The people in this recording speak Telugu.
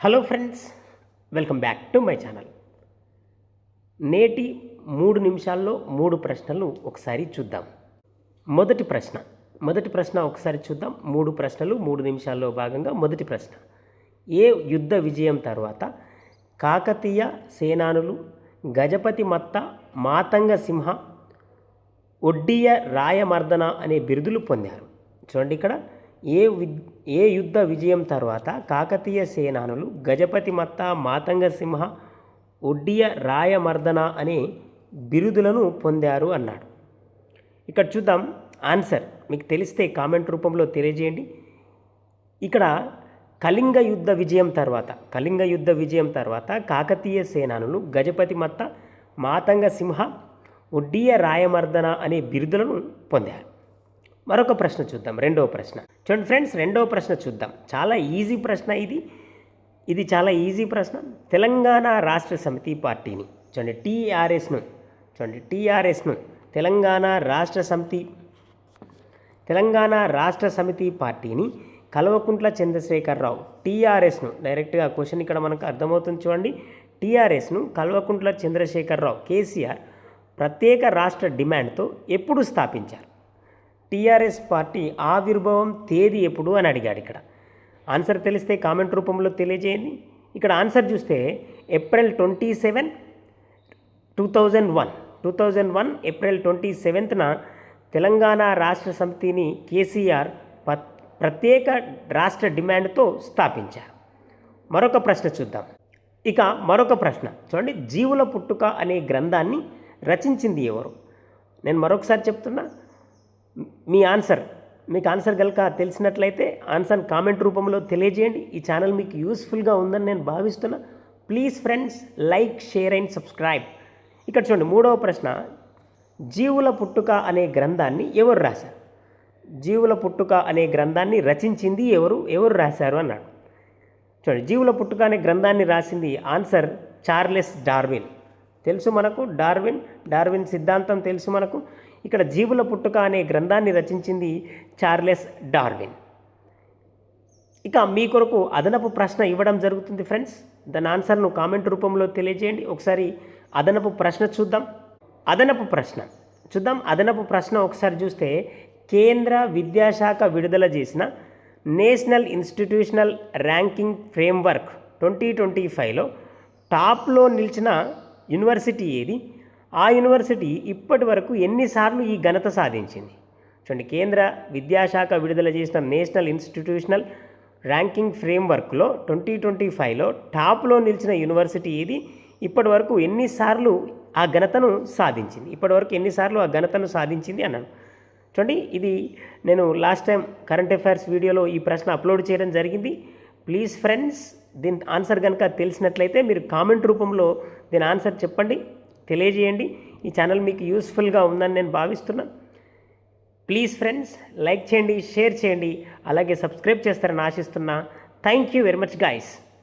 Hello friends welcome back to my channel. నేటి మూడు నిమిషాల్లో మూడు ప్రశ్నలు ఒకసారి చూద్దాం. మొదటి ప్రశ్న మొదటి ప్రశ్న ఒకసారి చూద్దాం. మూడు ప్రశ్నలు మూడు నిమిషాల్లో భాగంగా మొదటి ప్రశ్న. ఏ యుద్ధ విజయం తర్వాత కాకతీయ సేనానులు గజపతి మత్త మాతంగ సింహ ఒడ్డియ రాయమర్దన అనే బిరుదులు పొందారు? చూడండి ఇక్కడ. ఏ వి- ఏ యుద్ధ విజయం తర్వాత కాకతీయ సేనానులు గజపతి మత్త మాతంగ సింహ ఒడ్డియ రాయమర్దన అనే బిరుదులను పొందారు అన్నాడు. ఇక్కడ చూద్దాం ఆన్సర్. మీకు తెలిస్తే కామెంట్ రూపంలో తెలియజేయండి. ఇక్కడ కళింగ యుద్ధ విజయం తర్వాత కళింగ యుద్ధ విజయం తర్వాత కాకతీయ సేనానులు గజపతి మత్త మాతంగ సింహ ఒడ్డియ రాయమర్దన అనే బిరుదులను పొందారు. మరొక ప్రశ్న చూద్దాం రెండవ ప్రశ్న. చూడండి ఫ్రెండ్స్ రెండవ ప్రశ్న చూద్దాం. చాలా ఈజీ ప్రశ్న ఇది. ఇది చాలా ఈజీ ప్రశ్న. తెలంగాణ రాష్ట్ర సమితి పార్టీని చూడండి టీఆర్ఎస్ను చూడండి టీఆర్ఎస్ను తెలంగాణ రాష్ట్ర సమితి తెలంగాణ రాష్ట్ర సమితి పార్టీని కల్వకుంట్ల చంద్రశేఖరరావు టీఆర్ఎస్ను డైరెక్ట్గా క్వశ్చన్ ఇక్కడ మనకు అర్థమవుతుంది చూడండి. టీఆర్ఎస్ను కల్వకుంట్ల చంద్రశేఖరరావు కేసీఆర్ ప్రత్యేక రాష్ట్ర డిమాండ్తో ఎప్పుడు స్థాపించారు? టీఆర్ఎస్ పార్టీ ఆవిర్భావం తేదీ ఎప్పుడు అని అడిగాడు ఇక్కడ. ఆన్సర్ తెలిస్తే కామెంట్ రూపంలో తెలియజేయండి. ఇక్కడ ఆన్సర్ చూస్తే April twenty seven two thousand one two thousand one April twenty సెవెంత్న Telangana రాష్ట్ర సమితిని కేసీఆర్ ప- ప్రత్యేక రాష్ట్ర డిమాండ్తో స్థాపించారు. మరొక ప్రశ్న చూద్దాం. ఇక మరొక ప్రశ్న. చూడండి జీవుల పుట్టుక అనే గ్రంథాన్ని రచించింది ఎవరు? నేను మరొకసారి చెప్తున్నా. మీ ఆన్సర్ మీకు ఆన్సర్ కనుక తెలిసినట్లయితే ఆన్సర్ కామెంట్ రూపంలో తెలియజేయండి. ఈ ఛానల్ మీకు యూస్ఫుల్గా ఉందని నేను భావిస్తున్నా. Please friends like share and subscribe. ఇక్కడ చూడండి మూడవ ప్రశ్న. జీవుల పుట్టుక అనే గ్రంథాన్ని ఎవరు రాశారు? జీవుల పుట్టుక అనే గ్రంథాన్ని రచించింది ఎవరు? ఎవరు రాశారు అన్నాడు. చూడండి జీవుల పుట్టుక అనే గ్రంథాన్ని రాసింది ఆన్సర్ చార్లెస్ డార్విన్. తెలుసు మనకు? డార్విన్ డార్విన్ సిద్ధాంతం తెలుసు మనకు. ఇక్కడ జీవుల పుట్టుక అనే గ్రంథాన్ని రచించింది చార్లెస్ డార్విన్. ఇక మీ కొరకు అదనపు ప్రశ్న ఇవ్వడం జరుగుతుంది ఫ్రెండ్స్. దాని ఆన్సర్ను కామెంట్ రూపంలో తెలియజేయండి. ఒకసారి అదనపు ప్రశ్న చూద్దాం. అదనపు ప్రశ్న. చూద్దాం. అదనపు ప్రశ్న ఒకసారి చూస్తే కేంద్ర విద్యాశాఖ విడుదల చేసిన national institutional ranking framework twenty twenty ఫైవ్లో టాప్లో నిలిచిన యూనివర్సిటీ ఏది? ఆ యూనివర్సిటీ ఇప్పటి వరకు ఎన్నిసార్లు ఈ ఘనత సాధించింది? చూడండి కేంద్ర విద్యాశాఖ విడుదల చేసిన నేషనల్ ఇన్స్టిట్యూషనల్ ర్యాంకింగ్ ఫ్రేమ్వర్క్లో ట్వంటీ ట్వంటీ ఫైవ్లో టాప్లో నిలిచిన యూనివర్సిటీ ఇది ఇప్పటి వరకు ఎన్నిసార్లు ఆ ఘనతను సాధించింది? ఇప్పటి వరకు ఎన్నిసార్లు ఆ ఘనతను సాధించింది అన్నాను చూడండి ఇది నేను లాస్ట్ టైం కరెంట్ అఫైర్స్ వీడియోలో ఈ ప్రశ్న అప్లోడ్ చేయడం జరిగింది. ప్లీజ్ ఫ్రెండ్స్ దీని ఆన్సర్ కనుక తెలిసినట్లయితే మీరు కామెంట్ రూపంలో దీని ఆన్సర్ చెప్పండి. తెలియజేయండి. ఈ ఛానల్ మీకు యూస్ఫుల్గా ఉందని నేను భావిస్తున్నాను ప్లీజ్ ఫ్రెండ్స్ లైక్ చేయండి షేర్ చేయండి అలాగే సబ్స్క్రైబ్ చేస్తారని ఆశిస్తున్నా. Thank you very much guys.